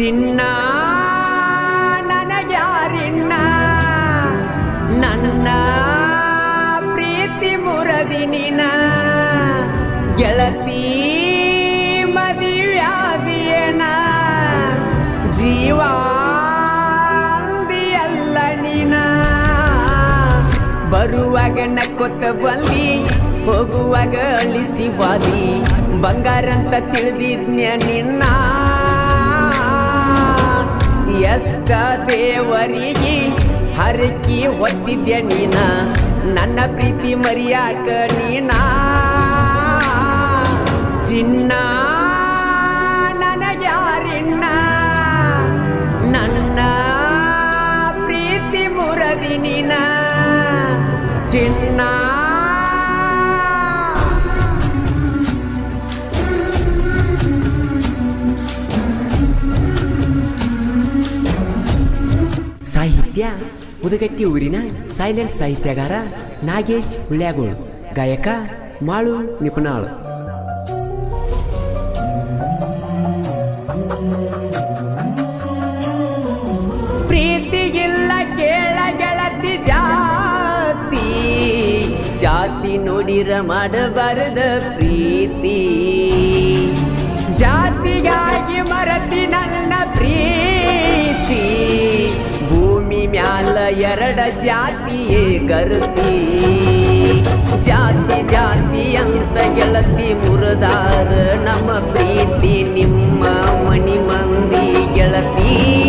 ಚಿನ್ನ ನನಗ್ಯಾರಿನ್ನ ನನ್ನ ಪ್ರೀತಿ ಮುರದಿನಿನ ಗೆಳತಿ ಮದಿವ್ಯಾದಿಯನ? ಜೀವ ಬರುವಾಗ ನಕ್ಕೊತ್ತ ಬಂದಿ ಹೋಗುವಾಗ ಅಳಿಸಿ ವಾದಿ. ಬಂಗಾರಂತ ತಿಳಿದಿದ್ನ್ಯ ನಿನ್ನ? ಎಷ್ಟ ದೇವರಿಗೆ ಹರಕಿ ಹೊತ್ತಿದ್ಯ ನೀನ. ನನ್ನ ಪ್ರೀತಿ ಮರಿಯಾಕ ನೀನ. ಸಾಹಿತ್ಯ ಮುದುಗಟ್ಟಿ ಊರಿನ ಸೈಲೆಂಟ್ ಸಾಹಿತ್ಯಗಾರ ನಾಗೇಶ್ ಹುಳ್ಯಾಗೋಳು ಗಾಯಕ ಮಾಳು ನಿಪುಣಾಳು ಪ್ರೀತಿಗಿಲ್ಲ ಕೇಳ ಗೆಳತಿ ಜಾತಿ ಜಾತಿ ನೋಡಿರ ಮಾಡಬಾರದ ಪ್ರೀತಿ ಎರಡ ಜಾತಿಯೇ ಗರುತಿ ಜಾತಿ ಜಾತಿ ಅಂತ ಗೆಳತಿ ಮುರದಾರ ನಮ್ಮ ಪ್ರೀತಿ ನಿಮ್ಮ ಮಣಿ ಮಂದಿ ಗೆಳತಿ.